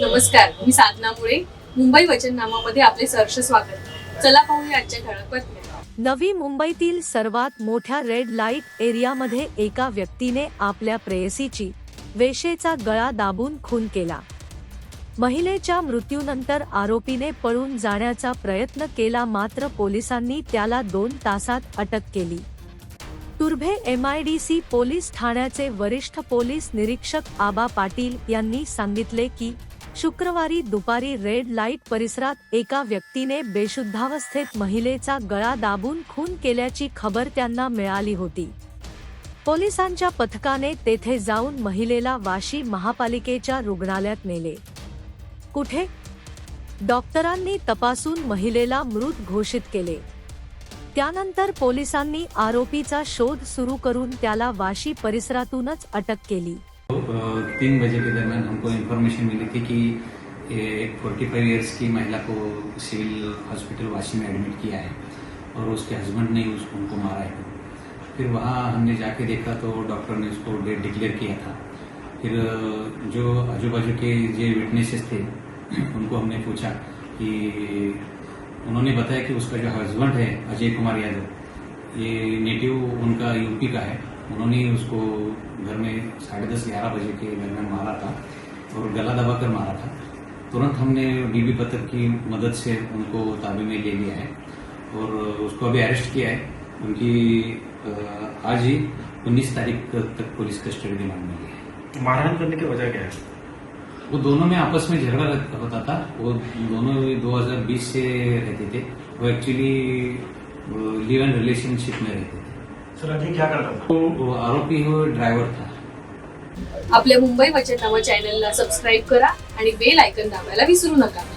नमस्कार मी साधना मुळे. मुंबई वचननामामध्ये आपले सहर्ष स्वागत. चला पाहूया आजच्या ठळक बातम्या. नवी मुंबईतील सर्वात मोठ्या रेड लाइट एरियामध्ये एका व्यक्तीने आपल्या प्रेयसीची वेशेचा गळा दाबून खून केला. महिलेच्या मृत्यूनंतर आरोपीने पळून जाण्याचा प्रयत्न केला मात्र पोलिसांनी त्याला दोन तासात अटक केली. तुर्भे एमआयडीसी पोलीस ठाण्याचे वरिष्ठ पोलीस निरीक्षक आबा पाटील यांनी सांगितले की शुक्रवारी दुपारी रेड लाइट परिसरात एका व्यक्तीने बेशुद्धावस्थेत महिलेचा गळा दाबून खून केल्याची खबर त्यांना मिळाली होती. पोलिसांच्या पथकाने तेथे जाऊन महिलेला वाशी महापालिकेच्या रुग्णालयात नेले. कुठे? डॉक्टरांनी तपासून महिलेला मृत घोषित केले. त्यानंतर पोलिसांनी आरोपीचा शोध सुरू करून त्याला वाशी परिसरातूनच अटक केली. तीन बजे के दरमियान हमको इन्फॉर्मेशन मिली थी कि एक 45 इयर्स की महिला को सिविल हॉस्पिटल वाशी में एडमिट किया है और उसके हस्बैंड ने उसको उनको मारा है। फिर वहाँ हमने जाके देखा तो डॉक्टर ने उसको डेड डिक्लेयर किया था। फिर जो आजू बाजू के जो विटनेसेस थे, उनको हमने पूछा कि उन्होंने बताया कि उसका जो हस्बैंड है, अजय कुमार यादव, ये नेटिव उनका यूपी का है। उन्होंने उसको घर में साढ़े दस ग्यारह बजे के दरमियान मारा था और गला दबाकर मारा था। तुरंत हमने डीबी पथक की मदद से उनको ताबे में ले लिया है और उसको अभी अरेस्ट किया है। उनकी आज ही उन्नीस तारीख तक पुलिस कस्टडी रिमांड में लिया है। मारहाण करने की वजह क्या है? वो दोनों में आपस में झगड़ा होता था वो दोनों 2020 से रहते थे। वो एक्चुअली लिव एंड रिलेशनशिप में रहते थे। सर अजय क्या करता था वो आरोपी ड्राइवर था. आपल्या मुंबई वचननामा चॅनलला सबस्क्राईब करा आणि बेल आयकन दाबायला विसरू नका.